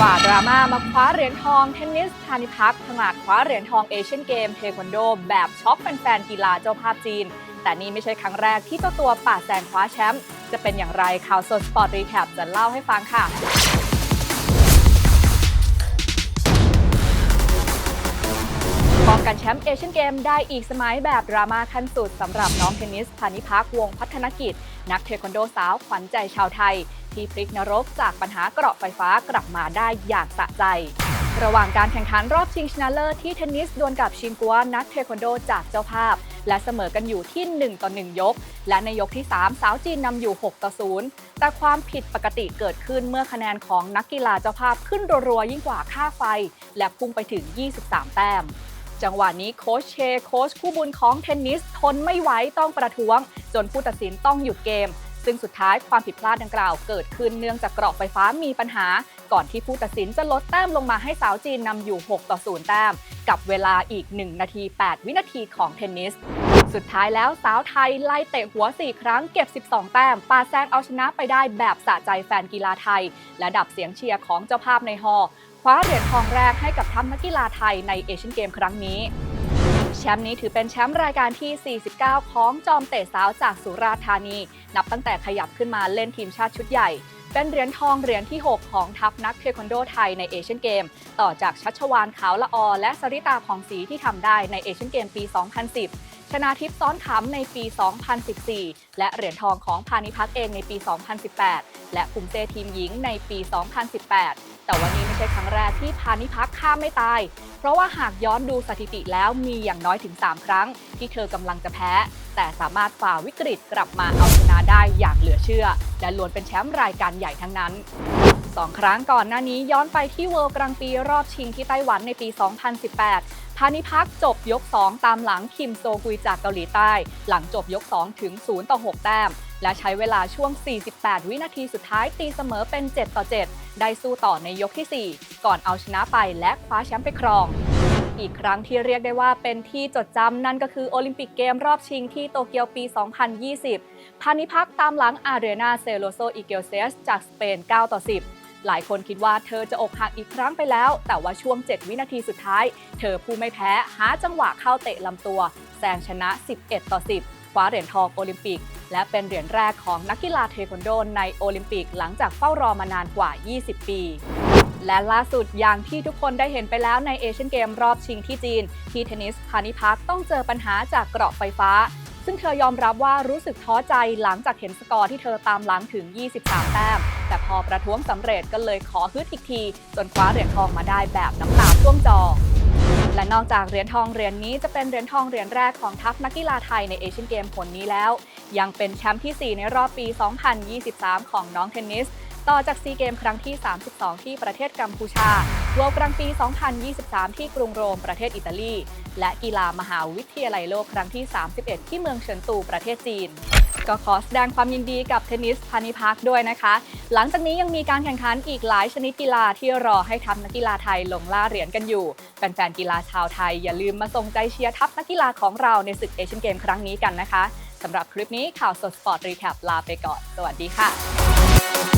กว่าดราม่ามาคว้าเหรียญทองเทนนิสธานิพักถนัดคว้าเหรียญทองเอเชียนเกมเทควันโด แบบช็อกแฟนๆกีฬาเจ้าภาพจีน แต่นี่ไม่ใช่ครั้งแรกที่เจ้าตัวป่าแซงคว้าแชมป์จะเป็นอย่างไรข่าวสดสปอร์ตรีแคปจะเล่าให้ฟังค่ะ กันแชมป์เอเชียนเกมได้อีกสมัยแบบดราม่าขั้นสุดสำหรับน้องเทนนิสพานิพักวงศ์พัฒนกิจ นักเทควันโดสาวขวัญใจชาวไทย ที่พลิกนรกจากปัญหาเกราะไฟฟ้ากลับมาได้อย่างสะใจ ระหว่างการแข่งขันรอบชิงชนะเลิศที่เทนนิสดวลกับชินกัวนักเทควันโดจากเจ้าภาพ และเสมอกันอยู่ที่ 1 ต่อ 1 ยก และในยกที่ 3 สาวจีนนำอยู่ 6 ต่อ 0 แต่ความผิดปกติเกิดขึ้นเมื่อคะแนนของนักกีฬาเจ้าภาพขึ้นรัวๆยิ่งกว่าค่าไฟ และพุ่งไปถึง 23 แต้ม จังหวะนี้โค้ชเชโค้ชคู่บุญของเทนนิสทนไม่ไหวต้องประท้วง จนผู้ตัดสินต้องหยุดเกม ซึ่งสุดท้ายความผิดพลาดดังกล่าวเกิดขึ้นเนื่องจากเกราะไฟฟ้ามีปัญหา ก่อนที่ผู้ตัดสินจะลดแต้มลงมาให้สาวจีนนำอยู่ 6 ต่อ 0 แต้ม กับเวลาอีก 1 นาที 8 วินาทีของเทนนิสสุดท้ายแล้วสาวไทยไล่เตะหัว 4 ครั้งเก็บ 12 แต้มปาแซงเอาชนะไปได้แบบสะใจแฟนกีฬาไทย และดับเสียงเชียร์ของเจ้าภาพในฮอล คว้าเหรียญทองแรกให้กับทัพนักกีฬาไทยในเอเชียนเกมครั้งนี้ แชมป์นี้ถือเป็นแชมป์รายการที่ 49 ของจอมเตะสาวจากสุราษฎร์ธานี นับตั้งแต่ขยับขึ้นมาเล่นทีมชาติชุดใหญ่ เป็นเหรียญทองเหรียญที่ 6 ของทัพนักเทควันโดไทยในเอเชียนเกม ต่อจากชัชวานขาวละออ และสริตาผ่องศรีที่ทำได้ในเอเชียนเกมปี 2010 ชนาทิพย์ซ้อนขำในปี 2014 และเหรียญทองของพานิพักเองในปี 2018 และภูมิเซทีมหญิงในปี 2018 แต่วันนี้ไม่ใช่ครั้งแรกที่พานิพักข้ามไม่ตาย เพราะว่าหากย้อนดูสถิติแล้วมีอย่างน้อยถึง 3 ครั้ง ที่เธอกำลังจะแพ้ แต่สามารถฝ่าวิกฤตกลับมาเอาชนะได้อย่างเหลือเชื่อ และล้วนเป็นแชมป์รายการใหญ่ทั้งนั้น สองครั้งก่อนหน้านี้ย้อนไปที่เวิลด์กลางปีรอบชิงที่ไต้หวันในปี 2018 พานิพักจบยก 2 ตามหลังคิมโซกุยจากเกาหลีใต้ หลังจบยก 2 ถึง 0 ต่อ 6 แต้ม และใช้เวลาช่วง 48 วินาทีสุดท้ายตีเสมอเป็น 7 ต่อ 7 ได้สู้ต่อในยกที่ 4 ก่อนเอาชนะไปและคว้าแชมป์ไปครองอีกครั้งที่เรียกได้ว่าเป็นที่จดจำนั่นก็คือโอลิมปิกเกมรอบชิงที่โตเกียวปี 2020 พานิพักตามหลังอาเรนาเซโลโซอิเกลเซสจากสเปน 9 ต่อ 10 หลายคนคิดว่าเธอจะอกหักอีกครั้งไปแล้ว แต่ว่าช่วง 7 วินาทีสุดท้าย เธอผู้ไม่แพ้หาจังหวะเข้าเตะลำตัวแซงชนะ 11 ต่อ 10 คว้าเหรียญทองโอลิมปิก และเป็นเหรียญแรกของนักกีฬาเทควันโดในโอลิมปิกหลังจากเฝ้ารอมานานกว่า 20 ปีและล่าสุดอย่างที่ทุกคนได้เห็นไปแล้วในเอเชียนเกมรอบชิงที่จีน ที่เทนนิสพานิพักต้องเจอปัญหาจากเกราะไฟฟ้า ซึ่งเธอยอมรับว่ารู้สึกท้อใจหลังจากเห็นสกอร์ที่เธอตามหลังถึง 23 แต้ม พอประท้วงสำเร็จก็เลยขอฮึดอีกที จนคว้าเหรียญทองมาได้แบบน้ำตาท่วมจอ และนอกจากเหรียญทองเหรียญนี้จะเป็นเหรียญทองเหรียญแรกของทัพนักกีฬาไทยในเอเชียนเกมผลนี้แล้ว ยังเป็นแชมป์ที่ 4 ในรอบปี 2023 ของน้องเทนนิส ต่อจากซีเกมครั้งที่ 32 ที่ประเทศกัมพูชา เวลกลางปี 2023 ที่กรุงโรมประเทศอิตาลี และกีฬามหาวิทยาลัยโลกครั้งที่ 31 ที่เมืองเฉินตูประเทศจีน ก็ขอแสดงความยินดีกับเทนนิสพานิพักด้วยนะคะ หลังจากนี้ยังมีการแข่งขันอีกหลายชนิดกีฬาที่รอให้ทัพนักกีฬาไทยลงล่าเหรียญกันอยู่แฟนๆกีฬาชาวไทยอย่าลืมมาส่งใจเชียร์ทัพนักกีฬาของเราในศึกเอเชียนเกมครั้งนี้กันนะคะสำหรับคลิปนี้ข่าวสดสปอร์ตรีแคปลาไปก่อน สวัสดีค่ะ